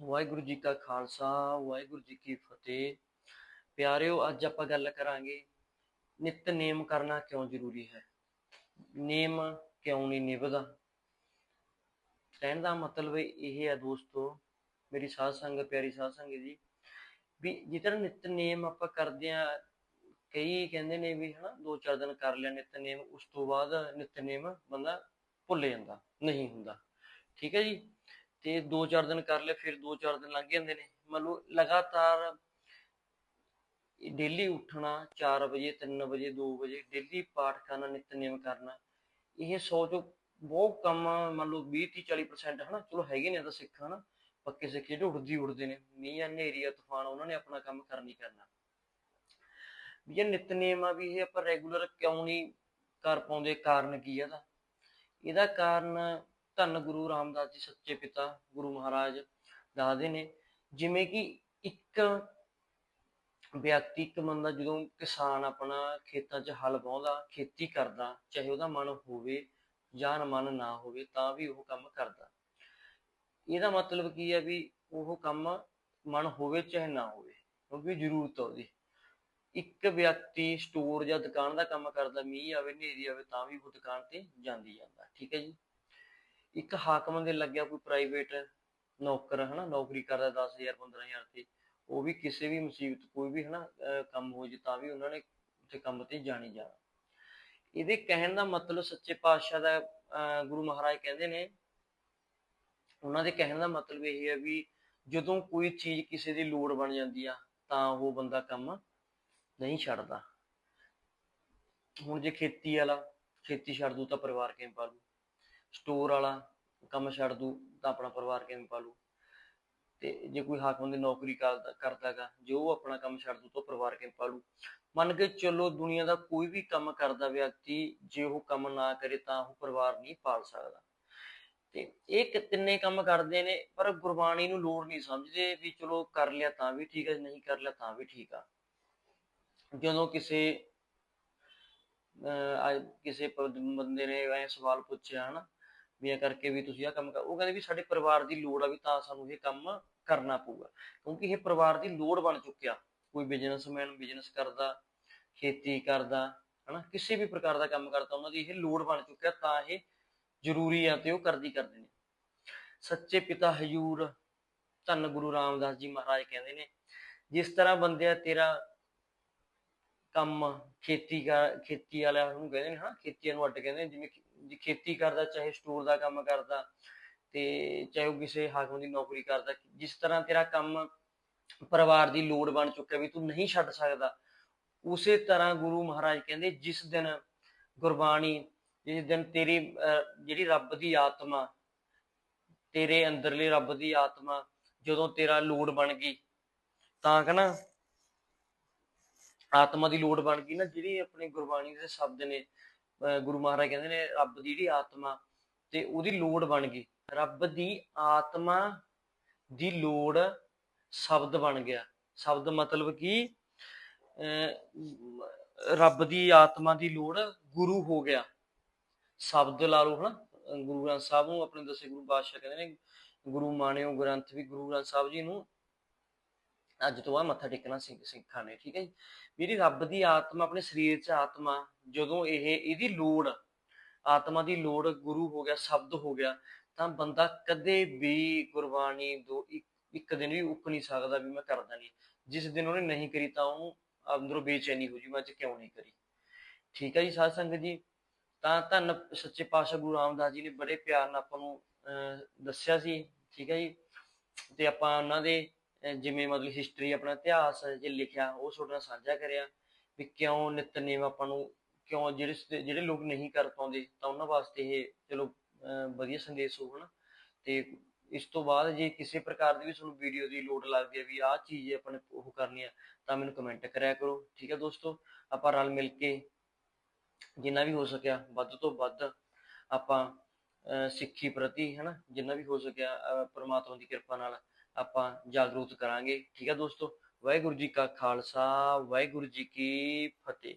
ਵਾਹਿਗੁਰੂ ਜੀ ਕਾ ਖਾਲਸਾ, ਵਾਹਿਗੁਰੂ ਜੀ ਕੀ ਫਤਿਹ। ਪਿਆਰਿਓ, ਅੱਜ ਆਪਾਂ ਗੱਲ ਕਰਾਂਗੇ ਨਿਤਨੇਮ ਕਰਨਾ ਕਿਉਂ ਜ਼ਰੂਰੀ ਹੈ? ਨੇਮ ਕਿਉਂ ਨਹੀਂ ਨਿਭਦਾ? ਕਹਿਣ ਦਾ ਮਤਲਬ ਇਹ ਹੈ ਦੋਸਤੋ, ਮੇਰੀ ਸਾਧ ਸੰਗਤ, ਪਿਆਰੀ ਸਾਧ ਸੰਗਤ ਜੀ, ਵੀ ਜਿਸ ਤਰ੍ਹਾਂ ਨਿਤਨੇਮ ਆਪਾਂ ਕਰਦੇ ਆ ਕਈ ਕਹਿੰਦੇ ਨੇ ਵੀ ਹਨਾ, ਦੋ ਚਾਰ ਦਿਨ ਕਰ ਲਿਆ ਨਿਤਨੇਮ ਉਸ ਤੋਂ ਬਾਅਦ ਨਿਤਨੇਮ ਬੰਦਾ ਭੁੱਲ ਜਾਂਦਾ, ਨਹੀਂ ਹੁੰਦਾ। ਠੀਕ ਹੈ ਜੀ? ਤੇ ਦੋ ਚਾਰ ਦਿਨ ਕਰ ਲਿਆ ਫਿਰ ਦੋ ਚਾਰ ਦਿਨ ਲੰਘ ਜਾਂਦੇ ਨੇ। ਮਤਲਬ ਲਗਾਤਾਰ ਡੇਲੀ ਉੱਠਣਾ 4 ਵਜੇ 3 ਵਜੇ 2 ਵਜੇ ਡੇਲੀ ਪਾਠ ਕਰਨਾ, ਨਿਤਨੇਮ ਕਰਨਾ, ਇਹ ਸੌ ਚੋਂ ਬਹੁਤ ਕੰਮ ਮੰਨ ਲਓ 20 30 40% ਹਨਾ, ਚਲੋ ਹੈਗੇ ਨੇ ਤਾਂ ਸਿੱਖ ਹਨਾ, ਪੱਕੇ ਸਿੱਖ ਜਿਹੜੇ ਉੱਠਦੀ ਉੱਡਦੇ ਨੇ ਮੀਂਹ ਜਾਂ ਹਨੇਰੀ ਆ, ਤੂਫਾਨ ਉਹਨਾਂ ਨੇ ਆਪਣਾ ਕੰਮ ਕਰਨੀ ਕਰਨਾ। ਵੀ ਇਹ ਨਿਤਨੇਮ ਆ, ਵੀ ਇਹ ਆਪਾਂ ਰੈਗੂਲਰ ਕਿਉਂ ਨਹੀਂ ਕਰ ਪਾਉਂਦੇ, ਕਾਰਨ ਕੀ ਆ ਇਹਦਾ? ਇਹਦਾ ਕਾਰਨ ਧੰਨ ਗੁਰੂ ਰਾਮਦਾਸ ਜੀ ਸੱਚੇ ਪਿਤਾ, ਗੁਰੂ ਮਹਾਰਾਜ ਦੱਸਦੇ ਨੇ, ਜਿਵੇਂ ਕਿ ਇੱਕ ਵਿਅਕਤੀ, ਇੱਕ ਬੰਦਾ ਜਦੋਂ ਕਿਸਾਨ ਆਪਣਾ ਖੇਤਾਂ 'ਚ ਹਲ ਵਾਹੁੰਦਾ, ਖੇਤੀ ਕਰਦਾ, ਚਾਹੇ ਉਹਦਾ ਮਨ ਹੋਵੇ ਜਾਂ ਮਨ ਨਾ ਹੋਵੇ, ਤਾਂ ਵੀ ਉਹ ਕੰਮ ਕਰਦਾ। ਇਹਦਾ ਮਤਲਬ ਕੀ ਹੈ ਵੀ ਉਹ ਕੰਮ ਮਨ ਹੋਵੇ ਚਾਹੇ ਨਾ ਹੋਵੇ, ਕਿਉਂਕਿ ਜ਼ਰੂਰਤ ਆ ਉਹਦੀ। ਇੱਕ ਵਿਅਕਤੀ ਸਟੋਰ ਜਾਂ ਦੁਕਾਨ ਦਾ ਕੰਮ ਕਰਦਾ, ਮੀਂਹ ਆਵੇ, ਹਨੇਰੀ ਆਵੇ, ਤਾਂ ਵੀ ਉਹ ਦੁਕਾਨ ਤੇ ਜਾਂਦੀ ਜਾਂਦਾ, ਠੀਕ ਹੈ ਜੀ? ਇੱਕ ਹਾਕਮ ਦੇ ਲੱਗਿਆ ਕੋਈ ਪ੍ਰਾਈਵੇਟ ਨੌਕਰ, ਹਨਾ, ਨੌਕਰੀ ਕਰਦਾ 10000 15000 ਤੇ, ਉਹ ਵੀ ਕਿਸੇ ਵੀ ਮੁਸੀਬਤ, ਕੋਈ ਵੀ, ਹਨਾ ਕੰਮ ਹੋ ਜੇ ਤਾਂ ਵੀ ਉਹਨਾਂ ਨੇ ਉੱਥੇ ਕੰਮ ਤੇ ਜਾਣੀ ਜਾਣਾ। ਇਹਦੇ ਕਹਿਣ ਦਾ ਮਤਲਬ ਸੱਚੇ ਪਾਤਸ਼ਾਹ ਦਾ ਗੁਰੂ ਮਹਾਰਾਜ ਕਹਿੰਦੇ ਨੇ, ਉਹਨਾਂ ਦੇ ਕਹਿਣ ਦਾ ਮਤਲਬ ਇਹ ਹੈ ਵੀ ਜਦੋਂ ਕੋਈ ਚੀਜ਼ ਕਿਸੇ ਦੀ ਲੋੜ ਬਣ ਜਾਂਦੀ ਆ, ਤਾਂ ਉਹ ਬੰਦਾ ਕੰਮ ਨਹੀਂ ਛੱਡਦਾ। ਹੁਣ ਜੇ ਖੇਤੀ ਵਾਲਾ, ਖੇਤੀ ਛੱਡ ਦੂ ਤਾਂ ਪਰਿਵਾਰ ਕਿਵੇਂ ਪਾਲੂ? ਸਟੋਰ ਵਾਲਾ ਕੰਮ ਛੱਡ ਦੂ, ਤਾਂ ਆਪਣਾ ਪਰਿਵਾਰ ਕਿਵੇਂ ਪਾਲੂ? ਤੇ ਜੇ ਕੋਈ ਹਾਕਮ ਦੀ ਨੌਕਰੀ ਕਰਦਾ ਕਰਦਾਗਾ ਜੇ ਉਹ ਆਪਣਾ ਕੰਮ ਛੱਡ ਦੂ, ਤਾਂ ਪਰਿਵਾਰ ਕਿਵੇਂ ਪਾਲੂ? ਮੰਨ ਕੇ ਚੱਲੋ ਦੁਨੀਆ ਦਾ ਕੋਈ ਵੀ ਕੰਮ ਕਰਦਾ ਵਿਅਕਤੀ, ਜੇ ਉਹ ਕੰਮ ਨਾ ਕਰੇ ਤਾਂ ਉਹ ਪਰਿਵਾਰ ਨਹੀਂ ਪਾਲ ਸਕਦਾ। ਤੇ ਇਹ ਤਿੰਨੇ ਕੰਮ ਕਰਦੇ ਨੇ, ਪਰ ਗੁਰਬਾਣੀ ਨੂੰ ਲੋੜ ਨਹੀਂ ਸਮਝਦੇ ਵੀ ਚਲੋ ਕਰ ਲਿਆ ਤਾਂ ਵੀ ਠੀਕ ਹੈ ਨਹੀਂ ਕਰ ਲਿਆ ਤਾਂ ਵੀ ਠੀਕ ਆ। ਜਦੋਂ ਕਿਸੇ, ਅਹ ਕਿਸੇ ਬੰਦੇ ਨੇ ਐ ਸਵਾਲ ਪੁੱਛਿਆ, ਹਨਾ ਵੀ ਇਹ ਕਰਕੇ ਵੀ ਤੁਸੀਂ ਆਹ ਕੰਮ ਕਰ, ਉਹ ਕਹਿੰਦੇ ਵੀ ਸਾਡੇ ਪਰਿਵਾਰ ਦੀ ਲੋੜ ਆ ਵੀ ਤਾਂ ਸਾਨੂੰ ਇਹ ਕੰਮ ਕਰਨਾ ਪਊਗਾ। ਕਿਉਂਕਿ ਇਹ ਪਰਿਵਾਰ ਦੀ ਲੋੜ ਬਣ ਚੁੱਕਿਆ। ਕੋਈ ਬਿਜ਼ਨਸਮੈਨ ਬਿਜ਼ਨਸ ਕਰਦਾ, ਖੇਤੀ ਕਰਦਾ, ਹਨਾ, ਕਿਸੇ ਵੀ ਪ੍ਰਕਾਰ ਦਾ ਕੰਮ ਕਰਦਾ, ਉਹਨਾਂ ਦੀ ਇਹ ਲੋੜ ਬਣ ਚੁੱਕਿਆ, ਤਾਂ ਇਹ ਜ਼ਰੂਰੀ ਆ ਤੇ ਉਹ ਕਰਦੀ ਕਰਦੇ ਨੇ। ਸੱਚੇ ਪਿਤਾ ਹਜੂਰ ਧੰਨ ਗੁਰੂ ਰਾਮਦਾਸ ਜੀ ਮਹਾਰਾਜ ਕਹਿੰਦੇ ਨੇ, ਜਿਸ ਤਰ੍ਹਾਂ ਬੰਦਿਆ ਤੇਰਾ ਕੰਮ, ਖੇਤੀ ਕਰ ਖੇਤੀ ਵਾਲਿਆਂ ਨੂੰ ਕਹਿੰਦੇ ਨੇ, ਹਾਂ, ਖੇਤੀਆਂ ਨੂੰ ਅੱਡ ਕਹਿੰਦੇ ਨੇ, ਜਿਵੇਂ ਜੇ ਖੇਤੀ ਕਰਦਾ, ਚਾਹੇ ਸਟੋਰ ਦਾ ਕੰਮ ਕਰਦਾ, ਤੇ ਚਾਹੇ ਉਹ ਕਿਸੇ ਹਾਕਮ ਦੀ ਨੌਕਰੀ ਕਰਦਾ, ਜਿਸ ਤਰ੍ਹਾਂ ਤੇਰਾ ਕੰਮ ਪਰਿਵਾਰ ਦੀ ਲੋੜ ਬਣ ਚੁੱਕਿਆ ਵੀ ਤੂੰ ਨਹੀਂ ਛੱਡ ਸਕਦਾ, ਉਸੇ ਤਰ੍ਹਾਂ ਗੁਰੂ ਮਹਾਰਾਜ ਕਹਿੰਦੇ, ਜਿਸ ਦਿਨ ਗੁਰਬਾਣੀ, ਜਿਸ ਦਿਨ ਤੇਰੀ ਜਿਹੜੀ ਰੱਬ ਦੀ ਆਤਮਾ, ਤੇਰੇ ਅੰਦਰਲੇ ਰੱਬ ਦੀ ਆਤਮਾ ਜਦੋਂ ਤੇਰਾ ਲੋੜ ਬਣ ਗਈ, ਤਾਂ ਕਹਣਾ ਆਤਮਾ ਦੀ ਲੋੜ ਬਣ ਗਈ ਨਾ, ਜਿਹੜੀ ਆਪਣੀ ਗੁਰਬਾਣੀ ਦੇ ਸ਼ਬਦ ਨੇ ਗੁਰੂ ਮਹਾਰਾਜ ਕਹਿੰਦੇ ਨੇ, ਰੱਬ ਦੀ ਜਿਹੜੀ ਆਤਮਾ ਤੇ ਉਹਦੀ ਲੋੜ ਬਣ ਗਈ। ਰੱਬ ਦੀ ਆਤਮਾ ਦੀ ਲੋੜ ਸ਼ਬਦ ਬਣ ਗਿਆ। ਸ਼ਬਦ ਮਤਲਬ ਕਿ? ਰੱਬ ਦੀ ਆਤਮਾ ਦੀ ਲੋੜ ਗੁਰੂ ਹੋ ਗਿਆ। ਸ਼ਬਦ ਲਾ ਲਓ ਹਨਾ, ਗੁਰੂ ਗ੍ਰੰਥ ਸਾਹਿਬ ਨੂੰ ਆਪਣੇ ਦਸੇ ਗੁਰੂ ਬਾਦਸ਼ਾਹ ਕਹਿੰਦੇ ਨੇ, ਗੁਰੂ ਮਾਨਿਓ ਗ੍ਰੰਥ ਵੀ ਗੁਰੂ ਗ੍ਰੰਥ ਸਾਹਿਬ ਜੀ ਨੂੰ ਅੱਜ ਤੋਂ ਬਾਅਦ ਮੱਥਾ ਟੇਕਣਾ ਸਿੱਖਾਂ ਨੇ, ਠੀਕ ਹੈ ਜੀ? ਮੇਰੀ ਰੱਬ ਦੀ ਆਤਮਾ, ਆਪਣੇ ਸਰੀਰ 'ਚ ਆਤਮਾ, ਜਦੋਂ ਇਹ, ਇਹਦੀ ਲੋੜ, ਆਤਮਾ ਦੀ ਲੋੜ ਗੁਰੂ ਹੋ ਗਿਆ, ਸ਼ਬਦ ਹੋ ਗਿਆ, ਤਾਂ ਬੰਦਾ ਕਦੇ ਵੀ ਗੁਰਬਾਣੀ ਦੋ, ਇੱਕ ਦਿਨ ਵੀ ਉੱਕ ਨਹੀਂ ਸਕਦਾ ਵੀ ਮੈਂ ਕਰਦਾ ਨਹੀਂ। ਜਿਸ ਦਿਨ ਉਹਨੇ ਨਹੀਂ ਕਰੀ ਤਾਂ ਉਹਨੂੰ ਅੰਦਰੋਂ ਬੇਚੈਨੀ ਹੋ ਜੀ, ਮੈਂ ਅੱਜ ਕਿਉਂ ਨਹੀਂ ਕਰੀ? ਠੀਕ ਹੈ ਜੀ, ਸਾਧ ਸੰਗਤ ਜੀ? ਤਾਂ ਧੰਨ ਸੱਚੇ ਪਾਤਸ਼ਾਹ ਗੁਰੂ ਰਾਮਦਾਸ ਜੀ ਨੇ ਬੜੇ ਪਿਆਰ ਨਾਲ ਆਪਾਂ ਨੂੰ ਦੱਸਿਆ ਸੀ, ਠੀਕ ਹੈ ਜੀ? ਤੇ ਆਪਾਂ ਉਹਨਾਂ ਦੇ ਜਿਵੇਂ ਮਤਲਬ ਹਿਸਟਰੀ ਆਪਣਾ ਇਤਿਹਾਸ ਜੇ ਲਿਖਿਆ, ਉਹ ਤੁਹਾਡੇ ਨਾਲ ਸਾਂਝਾ ਕਰਿਆ ਵੀ ਕਿਉਂ ਨਿਤਨੇਮ ਆਪਾਂ ਨੂੰ, ਕਿਉਂ ਜਿਹੜੇ ਜਿਹੜੇ ਲੋਕ ਨਹੀਂ ਕਰ ਪਾਉਂਦੇ, ਤਾਂ ਉਹਨਾਂ ਵਾਸਤੇ ਇਹ ਚਲੋ ਵਧੀਆ ਸੰਦੇਸ਼ ਹੋ ਹਨਾ? ਤੇ ਇਸ ਤੋਂ ਬਾਅਦ ਜੇ ਕਿਸੇ ਪ੍ਰਕਾਰ ਦੀ ਵੀ ਤੁਹਾਨੂੰ ਵੀਡੀਓ ਦੀ ਲੋੜ ਲੱਗਦੀ ਹੈ ਵੀ ਆਹ ਚੀਜ਼ ਆਪਾਂ ਨੇ ਉਹ ਕਰਨੀ ਆ ਤਾਂ ਮੈਨੂੰ ਕਮੈਂਟ ਕਰਿਆ ਕਰੋ, ਠੀਕ ਹੈ ਦੋਸਤੋ? ਆਪਾਂ ਰਲ ਮਿਲ ਕੇ ਜਿੰਨਾ ਵੀ ਹੋ ਸਕਿਆ, ਵੱਧ ਤੋਂ ਵੱਧ ਆਪਾਂ ਸਿੱਖੀ ਪ੍ਰਤੀ, ਹਨਾ? ਜਿੰਨਾ ਵੀ ਹੋ ਸਕਿਆ ਪ੍ਰਮਾਤਮਾ ਦੀ ਕਿਰਪਾ ਨਾਲ ਆਪਾਂ ਜਾਗਰੂਕ ਕਰਾਂਗੇ। ਠੀਕ ਹੈ ਦੋਸਤੋ ਵਾਹਿਗੁਰੂ ਜੀ ਕਾ ਖਾਲਸਾ ਵਾਹਿਗੁਰੂ ਜੀ ਕੀ ਫਤਿਹ।